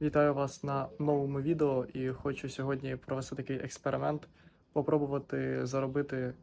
Вітаю вас на новому відео і хочу сьогодні провести такий експеримент, попробувати заробити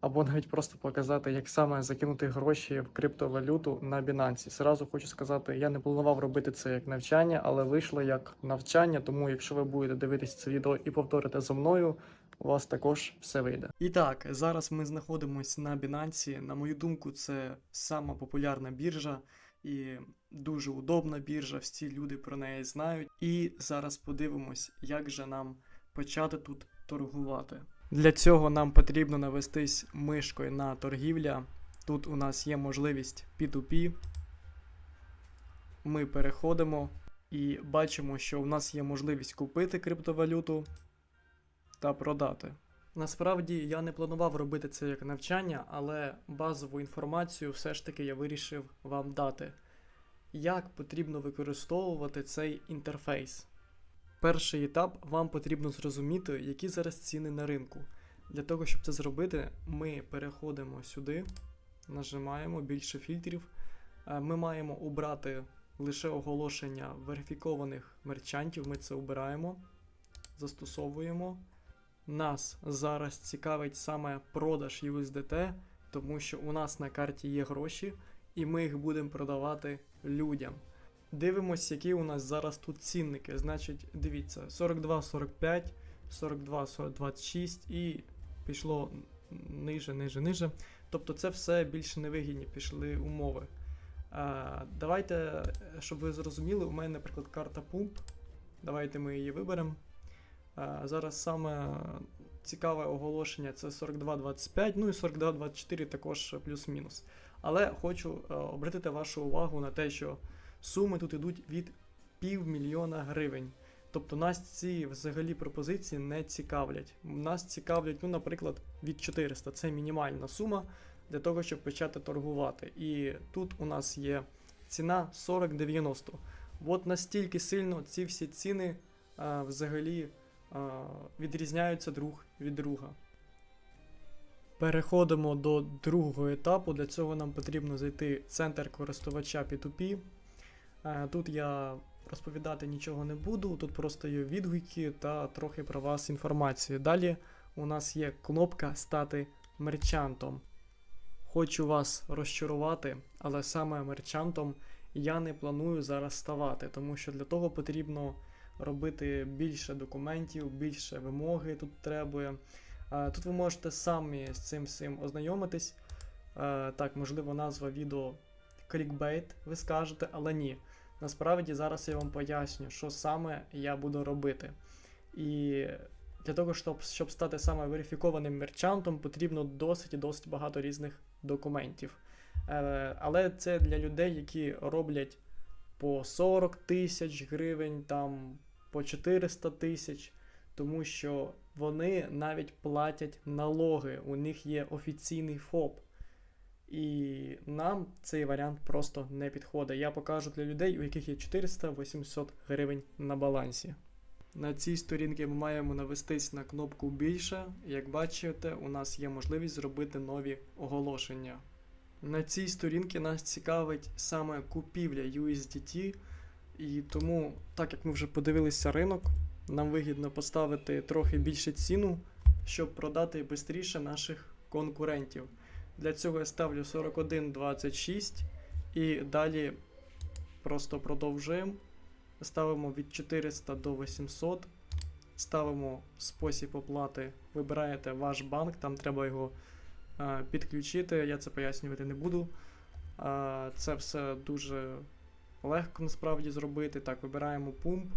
або навіть просто показати, як саме закинути гроші в криптовалюту на Binance. Зразу хочу сказати, я не планував робити це як навчання, але вийшло як навчання. Тому, якщо ви будете дивитися це відео і повторите за мною, у вас також все вийде. І так, зараз ми знаходимося на Binance. На мою думку, це сама популярна біржа і дуже удобна біржа, всі люди про неї знають. І зараз подивимось, як же нам почати тут торгувати. Для цього нам потрібно навестись мишкою на торгівля. Тут у нас є можливість P2P. Ми переходимо і бачимо, що у нас є можливість купити криптовалюту та продати. Насправді я не планував робити це як навчання, але базову інформацію все ж таки я вирішив вам дати. Як потрібно використовувати цей інтерфейс? Перший етап вам потрібно зрозуміти, які зараз ціни на ринку. Для того, щоб це зробити, ми переходимо сюди, нажимаємо більше фільтрів. Е, Ми маємо обрати лише оголошення верифікованих мерчантів. Ми це обираємо, застосовуємо. Нас зараз цікавить саме продаж USDT, тому що у нас на карті є гроші, і ми їх будемо продавати людям. Дивимось, які у нас зараз тут цінники. Значить, дивіться, 42,45, 42,26 і пішло ниже, ниже, ниже. Тобто це все більше невигідні пішли умови. А, давайте, щоб ви зрозуміли, у мене, наприклад, карта Pump. Давайте ми її виберемо. А, зараз саме цікаве оголошення це 42,25, ну і 42,24 також плюс-мінус. Але хочу е, обратити вашу увагу на те, що суми тут йдуть від півмільйона гривень. Тобто нас ці взагалі пропозиції не цікавлять. Нас цікавлять, ну, наприклад, від 400. Це мінімальна сума для того, щоб почати торгувати. І тут у нас є ціна 40,90. От настільки сильно ці всі ціни а, взагалі а, відрізняються друг від друга. Переходимо до другого етапу. Для цього нам потрібно зайти в центр користувача P2P. Е, Тут я розповідати нічого не буду, тут просто є відгуки та трохи про вас інформації. Далі у нас є кнопка Стати мерчантом. Хочу вас розчарувати, але саме мерчантом я не планую зараз ставати, тому що для того потрібно робити більше документів, більше вимоги тут треба. Е, Тут ви можете самі з цим всім ознайомитись. Е, Так, можливо, назва відео клікбейт, ви скажете, але ні. Насправді зараз я вам поясню, що саме я буду робити. І для того, щоб, щоб стати саме верифікованим мерчантом, потрібно досить і досить багато різних документів. Е, Але це для людей, які роблять по 40 тисяч гривень, там по 400 тисяч, тому що вони навіть платять налоги, у них є офіційний ФОП. І нам цей варіант просто не підходить. Я покажу для людей, у яких є 400-800 гривень на балансі. На цій сторінці ми маємо навестись на кнопку більше. Як бачите, у нас є можливість зробити нові оголошення. На цій сторінці нас цікавить саме купівля USDT, і тому, так як ми вже подивилися ринок, нам вигідно поставити трохи більше ціну, щоб продати швидше наших конкурентів. Для цього я ставлю 41,26 і далі просто продовжуємо. Ставимо від 400 до 800. Ставимо спосіб оплати. Вибираєте ваш банк, там треба його е, підключити. Я це пояснювати не буду. Е, це все дуже легко насправді зробити. Так, вибираємо пумп.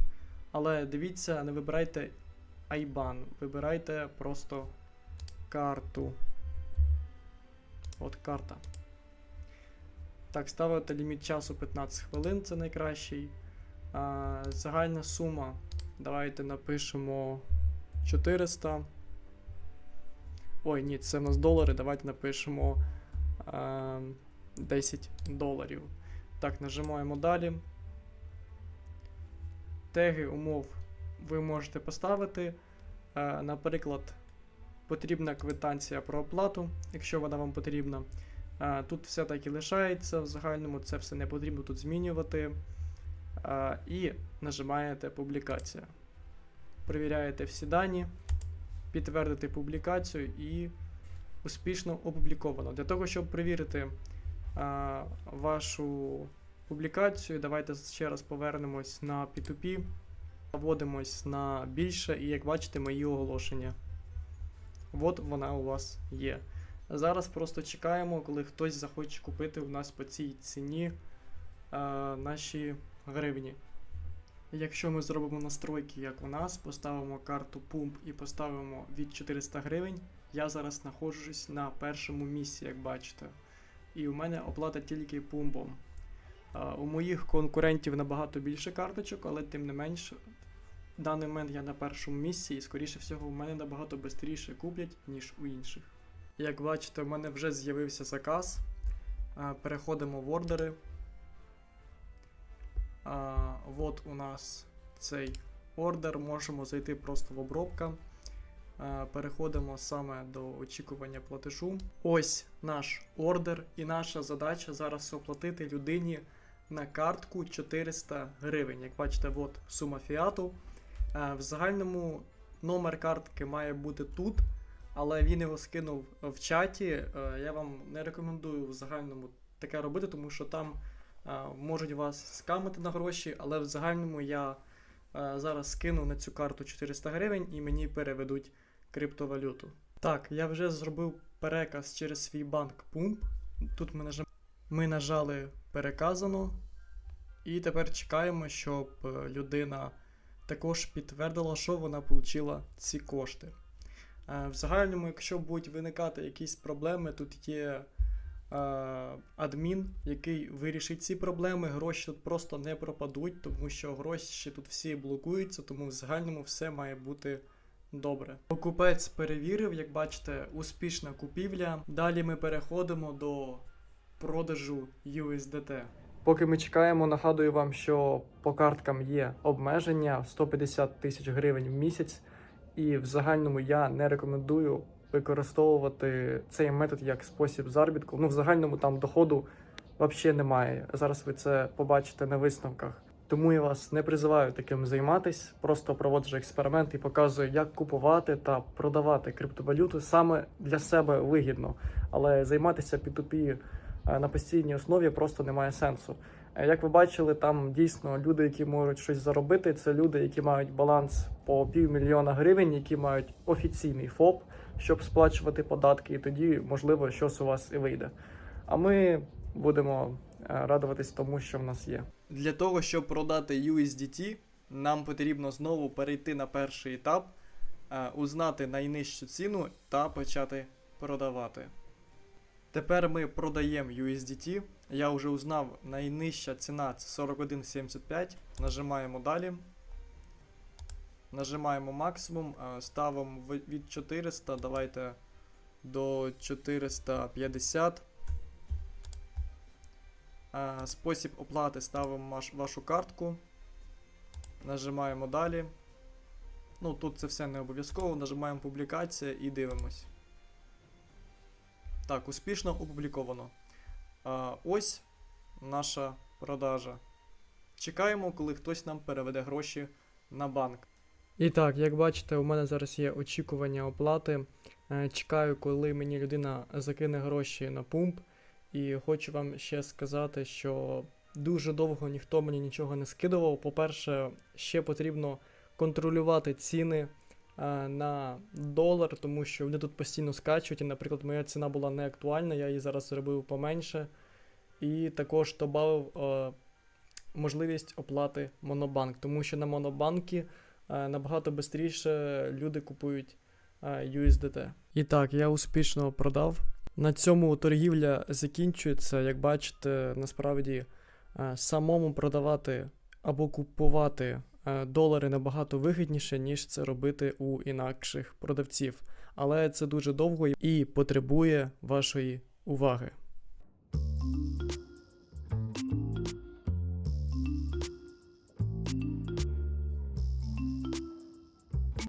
Але дивіться, не вибирайте IBAN, вибирайте просто карту. От карта. Так, ставити ліміт часу 15 хвилин, це найкращий. А, загальна сума. Давайте напишемо 400. Ой, ні, це в нас долари. Давайте напишемо а, 10 доларів. Так, нажимаємо далі. Теги умов ви можете поставити. Наприклад, потрібна квитанція про оплату, якщо вона вам потрібна. Тут все так і лишається в загальному, це все не потрібно тут змінювати. е, і нажимаєте публікація. Перевіряєте всі дані, підтвердити публікацію і успішно опубліковано. Для того, щоб перевірити е, вашу публікацію, давайте ще раз повернемось на P2P, вводимось на більше, і як бачите, мої оголошення. От вона у вас є. Зараз просто чекаємо, коли хтось захоче купити у нас по цій ціні е, наші гривні. Якщо ми зробимо настройки, як у нас, поставимо карту Pump і поставимо від 400 гривень, я зараз знаходжусь на першому місці, як бачите. І у мене оплата тільки пумбом. У моїх конкурентів набагато більше карточок, але тим не менш, в даний момент я на першому місці і, скоріше всього, у мене набагато швидше куплять, ніж у інших. Як бачите, у мене вже з'явився заказ. Переходимо в ордери. От у нас цей ордер. Можемо зайти просто в обробка. Переходимо саме до очікування платежу. Ось наш ордер, і наша задача зараз оплатити людині на картку 400 гривень. Як бачите, от сума фіату. Е, В загальному номер картки має бути тут, але він його скинув в чаті. Е, Я вам не рекомендую в загальному таке робити, тому що там е, можуть вас скамити на гроші, але в загальному я зараз скину на цю карту 400 гривень і мені переведуть криптовалюту. Так, я вже зробив переказ через свій банк Pump. Тут нажим... ми нажали переказано. І тепер чекаємо, щоб е, людина також підтвердила, що вона отримала ці кошти. Е, В загальному, якщо будуть виникати якісь проблеми, тут є е, адмін, який вирішить ці проблеми. Гроші тут просто не пропадуть, тому що гроші тут всі блокуються, тому в загальному все має бути добре. Покупець перевірив, як бачите, успішна купівля. Далі ми переходимо до продажу USDT. Поки ми чекаємо, нагадую вам, що по карткам є обмеження 150 тисяч гривень в місяць, і в загальному я не рекомендую використовувати цей метод як спосіб заробітку. Ну, в загальному там доходу взагалі немає. Зараз ви це побачите на висновках. Тому я вас не призиваю таким займатись, просто проводжу експеримент і показую, як купувати та продавати криптовалюту саме для себе вигідно. Але займатися P2P е, на постійній основі просто немає сенсу. Е, Як ви бачили, там дійсно люди, які можуть щось заробити, це люди, які мають баланс по півмільйона гривень, які мають офіційний ФОП, щоб сплачувати податки, і тоді, можливо, щось у вас і вийде. А ми будемо е, радуватись тому, що в нас є. Для того, щоб продати USDT, нам потрібно знову перейти на перший етап, е, узнати найнижчу ціну та почати продавати. Тепер ми продаємо USDT. Я вже узнав, найнижча ціна це 41,75. Нажимаємо далі. Нажимаємо максимум, е, ставимо від 400, давайте до 450. Е, Спосіб оплати ставимо вашу картку. Нажимаємо далі. Ну, тут це все не обов'язково. Нажимаємо публікація і дивимось. Так, успішно опубліковано. А, ось наша продажа. Чекаємо, коли хтось нам переведе гроші на банк. І так, як бачите, у мене зараз є очікування оплати. Е, Чекаю, коли мені людина закине гроші на пумп. І хочу вам ще сказати, що дуже довго ніхто мені нічого не скидував. По-перше, ще потрібно контролювати ціни на долар, тому що вони тут постійно скачуть. І, наприклад, моя ціна була не актуальна, я її зараз зробив поменше. І також додав е, можливість оплати Монобанк, тому що на Монобанки е, набагато швидше люди купують е, USDT. І так, я успішно продав. На цьому торгівля закінчується. Як бачите, насправді е, самому продавати або купувати е, долари набагато вигідніше, ніж це робити у інакших продавців. Але це дуже довго і потребує вашої уваги.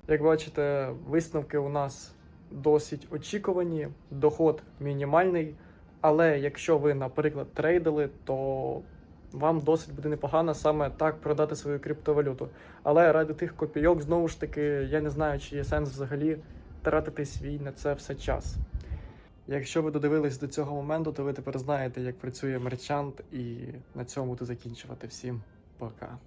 Як бачите, висновки у нас досить очікувані, доход мінімальний. Але якщо ви, наприклад, трейдили, то вам досить буде непогано саме так продати свою криптовалюту. Але ради тих копійок, знову ж таки, я не знаю, чи є сенс взагалі тратити свій на це все час. Якщо ви додивились до цього моменту, то ви тепер знаєте, як працює мерчант, і на цьому буду закінчувати. Всім пока.